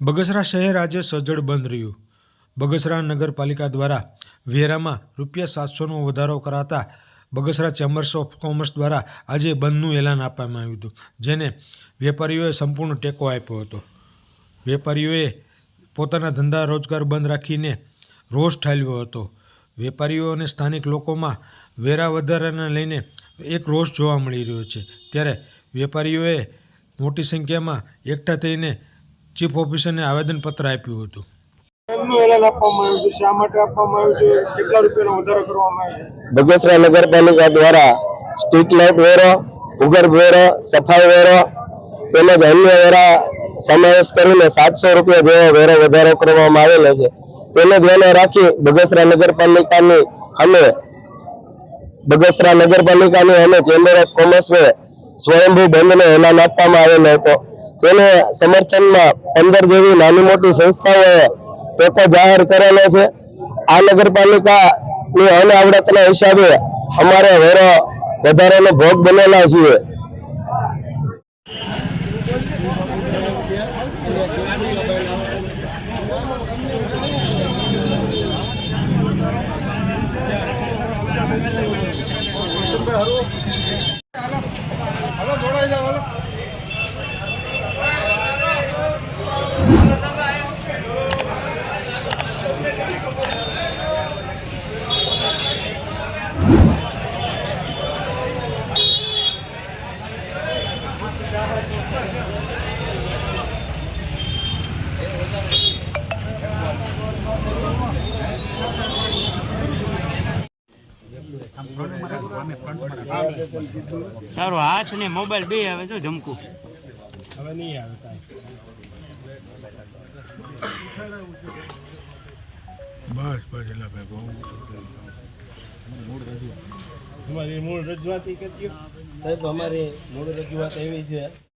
બગસરા શહેર આજે સજ્જડ બંધ રહ્યું. બગસરા નગરપાલિકા દ્વારા વેરામાં રૂપિયા સાતસોનો વધારો કરાતા બગસરા ચેમ્બર્સ ઓફ કોમર્સ દ્વારા આજે બંધનું એલાન આપવામાં આવ્યું હતું, જેને વેપારીઓએ સંપૂર્ણ ટેકો આપ્યો હતો. વેપારીઓએ પોતાના ધંધા રોજગાર બંધ રાખીને રોષ ઠાલવ્યો હતો. વેપારીઓ અને સ્થાનિક લોકોમાં વેરા વધારાને લઈને એક રોષ જોવા મળી રહ્યો છે. ત્યારે વેપારીઓએ મોટી સંખ્યામાં એકઠા થઈને ચીફ ઓફિસરને આવેદનપત્ર આપ્યું હતું. બગસરા નગરપાલિકા દ્વારા સ્ટ્રીટ લાઇટ વેરો ભૂગર્ભ વેરો સફાઈ વેરો તેમજ અન્ય વેરા સમાવેશ કરીને સાતસો રૂપિયા જેવો વેરો વધારો કરવામાં આવેલો છે. તેને ધ્યાને રાખી બગસરા નગરપાલિકાની અમે બગસરા નગરપાલિકાની અમે ચેમ્બર ઓફ કોમર્સને સ્વયંભૂ બંધને એલાન આપવામાં આવેલો હતો. તેને સમર્થનમાં પંદર જેવી નાની મોટી સંસ્થાઓએ ટેકો જાહેર કરેલો છે. આ નગરપાલિકાની અનાવડતના હિસાબે અમારે વેરો વધારાનો ભોગ બનેલા છીએ. હાલો તારો હાથ ને મોબાઈલ બે આવે છે જમકું. હવે નહીં આવે બસ બસ એટલે ભાઈ બહુ મૂળ રજૂઆત. સાહેબ અમારી મૂળ રજૂઆત એવી છે